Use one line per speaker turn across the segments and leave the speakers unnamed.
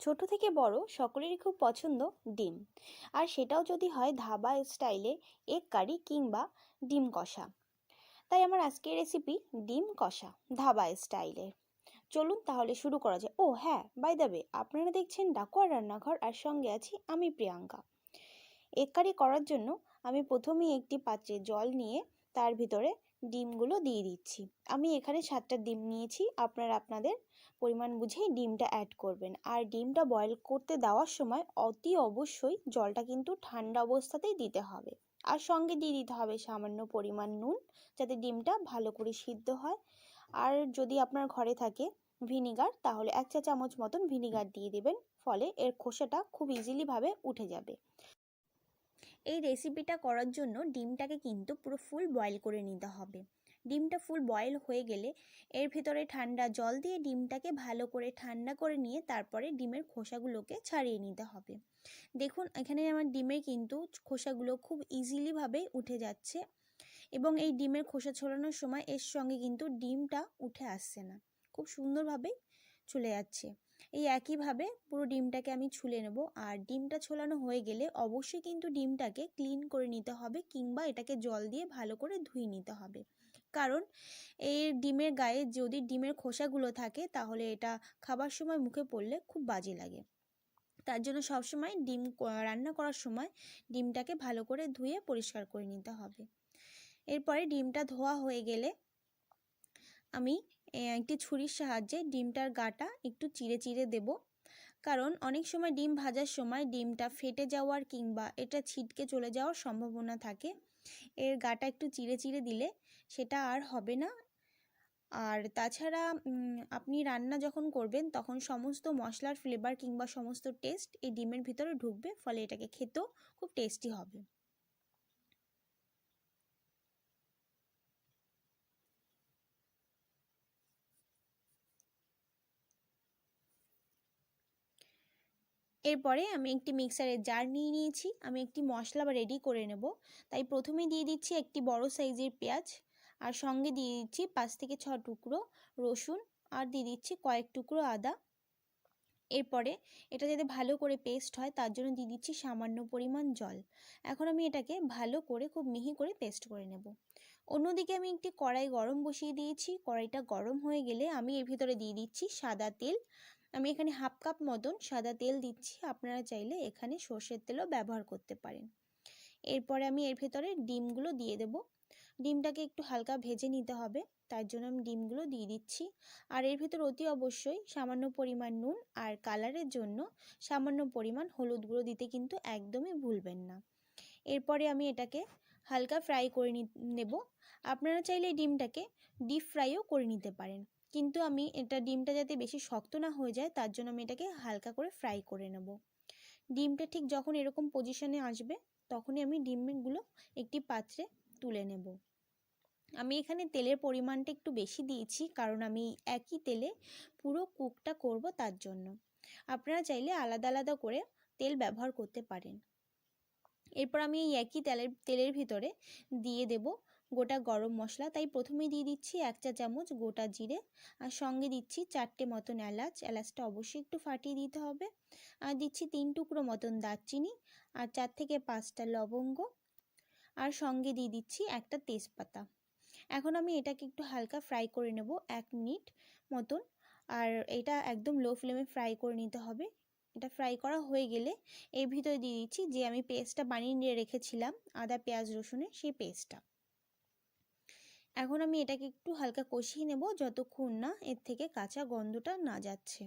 ছোট থেকে বড় সকলেরই খুব পছন্দ ডিম। আর সেটাও যদি হয় ধাবা স্টাইলে এগ কারি কিংবা ডিম কষা। তাই আমার আজকের রেসিপি ডিম কষা, ধাবা স্টাইলের চলুন তাহলে শুরু করা যায় ও হ্যাঁ বাই দাবে আপনারা দেখছেন ডাকুয়ার রান্নাঘর আর সঙ্গে আছি আমি প্রিয়াঙ্কা। এগ কারি করার জন্য আমি প্রথমেই একটি পাত্রে জল নিয়ে তার ভিতরে ডিমগুলো দিয়ে দিচ্ছি। আমি এখানে সাতটা ডিম নিয়েছি। আপনারা আপনাদের পরিমাণ বুঝেই ডিমটা অ্যাড করবেন। আর ডিমটা বয়েল করতে দেওয়ার সময় অতি অবশ্যই জলটা কিন্তু ঠান্ডা অবস্থাতেই দিতে হবে। আর সঙ্গে দিয়ে দিতে হবে সামান্য পরিমাণ নুন, যাতে ডিমটা ভালো করে সিদ্ধ হয়। আর যদি আপনার ঘরে থাকে ভিনিগার, তাহলে এক চা চামচ মতন ভিনিগার দিয়ে দেবেন, ফলে এর খোসাটা খুব ইজিলিভাবে উঠে যাবে। এই রেসিপিটা করার জন্য ডিমটাকে কিন্তু পুরো ফুল বয়েল করে নিতে হবে। ডিমটা ফুল বয়েল হয়ে গেলে এর ভেতরে ঠান্ডা জল দিয়ে ডিমটাকে ভালো করে ঠান্ডা করে নিয়ে তারপরে ডিমের খোসাগুলোকে ছাড়িয়ে নিতে হবে। দেখুন, এখানে আমার ডিমের কিন্তু খোসাগুলো খুব ইজিলিভাবেই উঠে যাচ্ছে এবং এই ডিমের খোসা ছড়ানোর সময় এর সঙ্গে কিন্তু ডিমটা উঠে আসছে না। খুব সুন্দরভাবেই চলে যাচ্ছে। এই একইভাবে পুরো ডিমটাকে আমি ছুলে নেব আর ডিমটা ছোলানো হয়ে গেলে অবশ্যই কিন্তু ডিমটাকে ক্লিন করে নিতে হবে কিংবা এটাকে জল দিয়ে ভালো করে ধুয়ে নিতে হবে। কারণ এই ডিমের গায়ে যদি ডিমের খোসাগুলো থাকে, তাহলে এটা খাবার সময় মুখে পড়লে খুব বাজে লাগে। তার জন্য সবসময় ডিম রান্না করার সময় ডিমটাকে ভালো করে ধুয়ে পরিষ্কার করে নিতে হবে। এরপরে ডিমটা ধোয়া হয়ে গেলে আমি একটি ছুরির সাহায্যে ডিমটার গাটা একটু চিড়ে চিড়ে দেব। কারণ অনেক সময় ডিম ভাজার সময় ডিমটা ফেটে যাওয়ার কিংবা এটা ছিটকে চলে যাওয়ার সম্ভাবনা থাকে। এর গাটা একটু চিড়ে চিড়ে দিলে সেটা আর হবে না। আর তাছাড়া আপনি রান্না যখন করবেন, তখন সমস্ত মশলার ফ্লেভার কিংবা সমস্ত টেস্ট এই ডিমের ভিতরে ঢুকবে, ফলে এটাকে খেতেও খুব টেস্টি হবে। এরপরে আমি একটি মিক্সারের জার নিয়ে নিয়েছি। আমি একটি মশলা বা রেডি করে নেব। তাই প্রথমে দিয়ে দিচ্ছি একটি বড় সাইজের পেঁয়াজ। আর সঙ্গে দিয়ে দিচ্ছি পাঁচ থেকে ছ টুকরো রসুন আর দিয়ে দিচ্ছি কয়েক টুকরো আদা। এরপরে এটা যাতে ভালো করে পেস্ট হয়, তার জন্য দিয়ে দিচ্ছি সামান্য পরিমাণ জল। এখন আমি এটাকে ভালো করে খুব মিহি করে পেস্ট করে নেব। অন্যদিকে আমি একটি কড়াই গরম বসিয়ে দিয়েছি। কড়াইটা গরম হয়ে গেলে আমি এর ভিতরে দিয়ে দিচ্ছি সাদা তেল। আমি এখানে হাফ কাপ মতন সাদা তেল দিচ্ছি। আপনারা চাইলে এখানে সর্ষের তেলও ব্যবহার করতে পারেন। এরপরে আমি এর ভেতরে ডিমগুলো দিয়ে দেব। ডিমটাকে একটু হালকা ভেজে নিতে হবে। তার জন্য আমি ডিমগুলো দিয়ে দিচ্ছি। আর এর ভেতর অতি অবশ্যই সামান্য পরিমাণ নুন আর কালারের জন্য সামান্য পরিমাণ হলুদ গুঁড়ো দিতে কিন্তু একদমই ভুলবেন না। এরপরে আমি এটাকে হালকা ফ্রাই করে নেব। আপনারা চাইলে ডিমটাকে ডিপ ফ্রাইও করে নিতে পারেন। কিন্তু আমি এটা ডিমটা যাতে বেশি শক্ত না হয়ে যায়, তার জন্য আমি এটাকে হালকা করে ফ্রাই করে নেব। ডিমটা ঠিক যখন এরকম পজিশনে আসবে, তখনই আমি ডিমগুলো একটি পাত্রে তুলে নেব। আমি এখানে তেলের পরিমাণটা একটু বেশি দিয়েছি, কারণ আমি একই তেলে পুরো কুকটা করব তার জন্য। আপনারা চাইলে আলাদা আলাদা করে তেল ব্যবহার করতে পারেন। এরপর আমি এই একই তেলের তেলের ভিতরে দিয়ে দেব গোটা গরম মশলা। তাই প্রথমে দিয়ে দিচ্ছি এক চা চামচ গোটা জিরে, আর সঙ্গে দিচ্ছি চারটে মতন এলাচ। এলাচটা অবশ্যই একটু ফাটিয়ে দিতে হবে। আর দিচ্ছি তিন টুকরো মতন দারচিনি, আর চার থেকে পাঁচটা লবঙ্গ। আর সঙ্গে দিয়ে দিচ্ছি একটা তেজপাতা। এখন আমি এটাকে একটু হালকা ফ্রাই করে নেব এক মিনিট মতন। আর এটা একদম লো ফ্লেমে ফ্রাই করে নিতে হবে। এটা ফ্রাই করা হয়ে গেলে এর ভিতরে দিয়ে দিচ্ছি যে আমি পেস্টটা বানিয়ে নিয়ে রেখেছিলাম, আদা, পেঁয়াজ, রসুনের সেই পেস্টটা এখন আমি এটাকে একটু হালকা কষিয়ে নেব, যতক্ষণ না এর থেকে কাঁচা গন্ধটা না যাচ্ছে।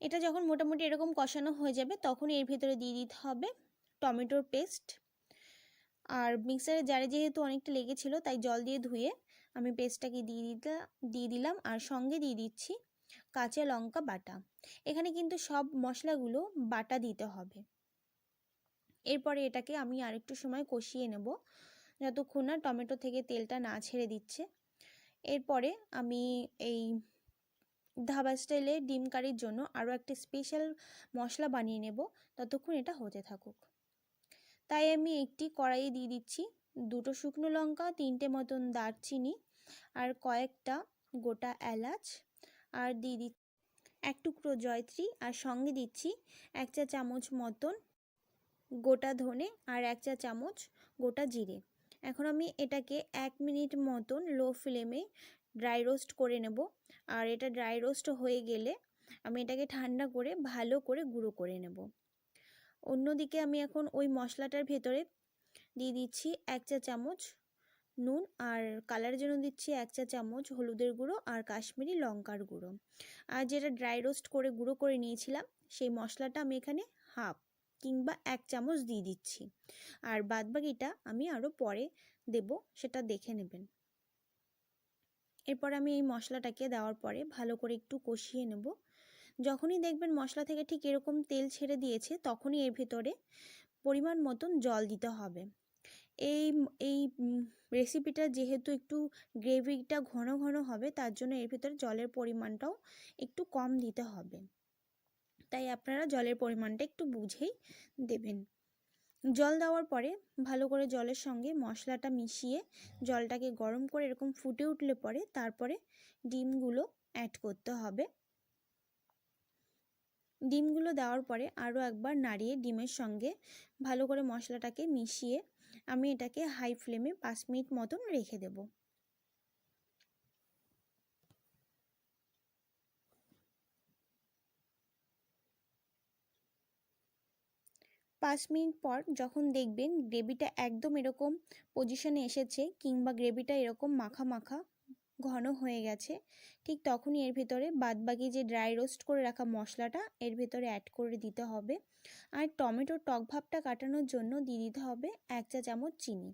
এটা যখন মোটামুটি এরকম কষানো হয়ে যাবে তখন এর ভিতরে দিয়ে দিতে হবে টমেটোর পেস্ট। আর মিক্সারের জারে যেহেতু অনেকটা লেগেছিল, তাই জল দিয়ে ধুয়ে আমি পেস্টটাকে দিয়ে দিতে, দিয়ে দিলাম। আর সঙ্গে দিয়ে দিচ্ছি কাঁচা লঙ্কা বাটা। এখানে কিন্তু সব মশলাগুলো বাটা দিতে হবে। এরপরে এটাকে আমি আরেকটু সময় কষিয়ে নেব, যতক্ষণ না টমেটো থেকে তেলটা না ছেড়ে দিচ্ছে। এরপরে আমি এই ধাবা স্টাইলে ডিম কারির জন্য আরও একটা স্পেশাল মশলা বানিয়ে নেব। ততক্ষণ এটা হতে থাকুক। তাই আমি একটি কড়াইয়ে দিয়ে দিচ্ছি দুটো শুকনো লঙ্কা, তিনটে মতন দারচিনি আর কয়েকটা গোটা এলাচ আর দিয়ে দিচ্ছি এক টুকরো জয়ত্রী আর সঙ্গে দিচ্ছি এক চা চামচ মতন গোটা ধনে আর এক চা চামচ গোটা জিরে। এখন আমি এটাকে এক মিনিট মতন লো ফ্লেমে ড্রাই রোস্ট করে নেব। আর এটা ড্রাই রোস্ট হয়ে গেলে আমি এটাকে ঠান্ডা করে ভালো করে গুঁড়ো করে নেব। অন্যদিকে আমি এখন ওই মশলাটার ভেতরে দিয়ে দিচ্ছি এক চা চামচ নুন আর কালারের জন্য দিচ্ছি এক চা চামচ হলুদের গুঁড়ো আর কাশ্মীরি লঙ্কার গুঁড়ো। আর যেটা ড্রাই রোস্ট করে গুঁড়ো করে নিয়েছিলাম, সেই মশলাটা আমি এখানে হাফ কিংবা এক চামচ দিয়ে দিচ্ছি। আর বাদবাকিটা আমি আরও পরে দেব, সেটা দেখে নেবেন। এরপর আমি এই মশলাটাকে দেওয়ার পরে ভালো করে একটু কষিয়ে নেব। যখনই দেখবেন মশলা থেকে ঠিক এরকম তেল ছেড়ে দিয়েছে, তখনই এর ভেতরে পরিমাণ মতন জল দিতে হবে। এই এই রেসিপিটা যেহেতু একটু গ্রেভিটা ঘন ঘন হবে, তার জন্য এর ভিতরে জলের পরিমাণটাও একটু কম দিতে হবে। তাই আপনারা জলের পরিমাণটা একটু বুঝেই দেবেন। জল দেওয়ার পরে ভালো করে জলের সঙ্গে মশলাটা মিশিয়ে জলটাকে গরম করে এরকম ফুটে উঠলে পরে তারপরে ডিমগুলো অ্যাড করতে হবে। ডিমগুলো দেওয়ার পরে আরও একবার নাড়িয়ে ডিমের সঙ্গে ভালো করে মশলাটাকে মিশিয়ে আমি এটাকে হাই ফ্লেমে পাঁচ মিনিট মতন রেখে দেব। পাঁচ মিনিট পর যখন দেখবেন গ্রেভিটা একদম এরকম পজিশনে এসেছে কিংবা গ্রেভিটা এরকম মাখা মাখা ঘন হয়ে গেছে, ঠিক তখনই এর ভিতরে বাদবাকি যে ড্রাই রোস্ট করে রাখা মশলাটা এর ভিতরে অ্যাড করে দিতে হবে। আর টমেটোর টক ভাবটা কাটানোর জন্য দিয়ে দিতে হবে এক চা চামচ চিনি।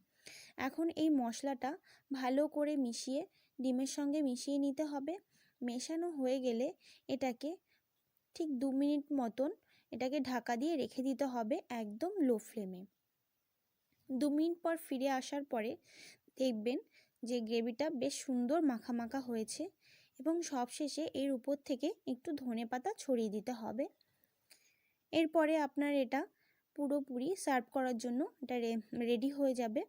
এখন এই মশলাটা ভালো করে মিশিয়ে, ডিমের সঙ্গে মিশিয়ে নিতে হবে। মেশানো হয়ে গেলে এটাকে ঠিক দু মিনিট মতন এটাকে ঢাকা দিয়ে রেখে দিতে হবে একদম লো ফ্লেমে। দু মিনিট পর ফিরে আসার পরে দেখবেন যে গ্রেভিটা বেশ সুন্দর মাখা মাখা হয়েছে এবং সবশেষে এর উপর থেকে একটু ধনে পাতা ছড়িয়ে দিতে হবে। এরপরে আপনার এটা পুরোপুরি সার্ভ করার জন্য এটা রেডি হয়ে যাবে।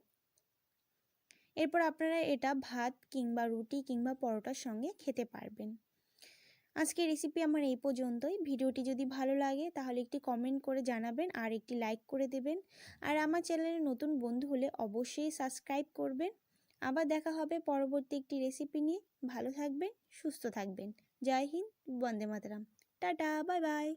এরপর আপনারা এটা ভাত কিংবা রুটি কিংবা পরোটার সঙ্গে খেতে পারবেন। আজকের রেসিপি আমার এই পর্যন্তই। ভিডিওটি যদি ভালো লাগে, তাহলে একটি কমেন্ট করে জানাবেন আর একটি লাইক করে দেবেন। আর আমার চ্যানেলে নতুন বন্ধু হলে অবশ্যই সাবস্ক্রাইব করবেন। আবার দেখা হবে পরবর্তী একটি রেসিপি নিয়ে। ভালো থাকবেন, সুস্থ থাকবেন। জয় হিন্দ, বন্দে মাতরম। Tata bye bye